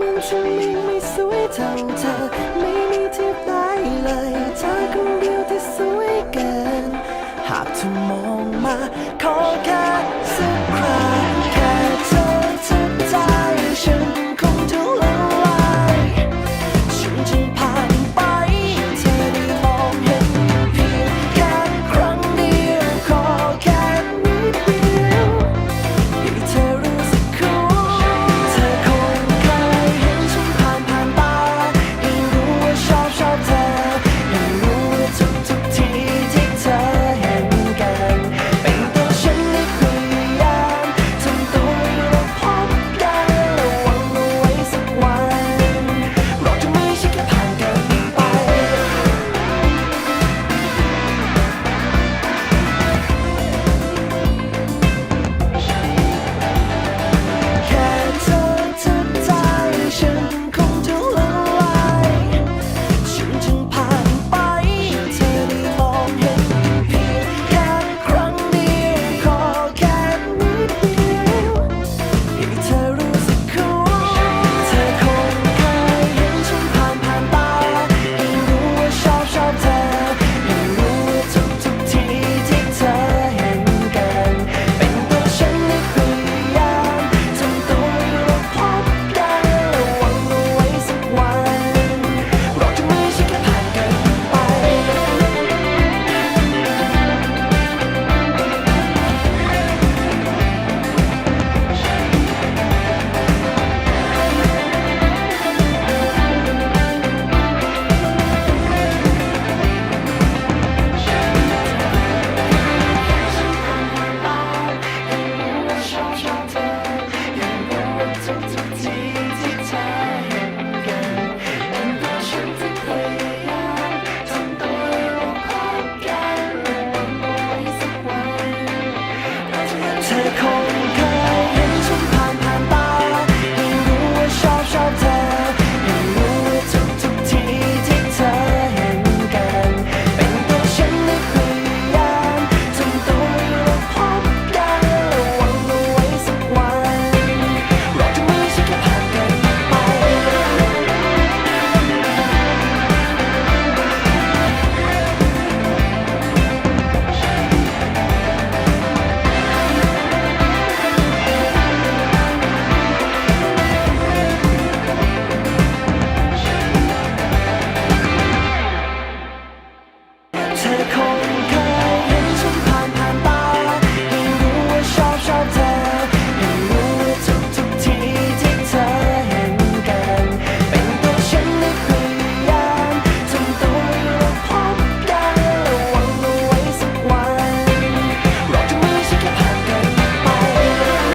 มันฉันยังไม่สวยเท่าเธอ ไม่มีที่ไหเลยเธอคนเดียวที่สวยเกิน หากเธอมองมา